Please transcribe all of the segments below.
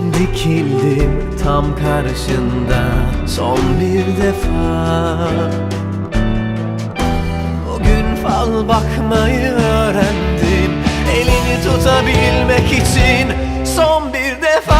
Dikildim tam karşında son bir defa. Bugün fal bakmayı öğrendim Elini tutabilmek için son bir defa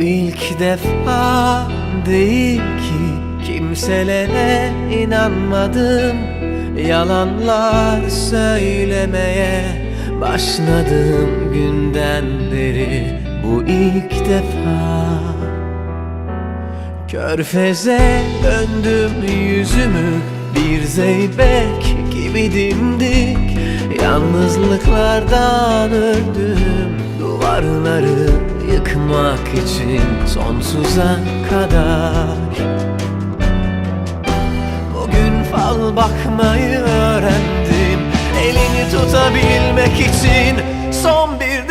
ilk defa değil ki kimselere inanmadım. Yalanlar söylemeye başladığım günden beri bu ilk defa. Körfeze döndüm yüzümü bir zeybek gibi dimdik Yalnızlıklardan öldüm. Duvarları yıkmak için sonsuza kadar. Bugün fal bakmayı öğrendim. Elini tutabilmek için son bir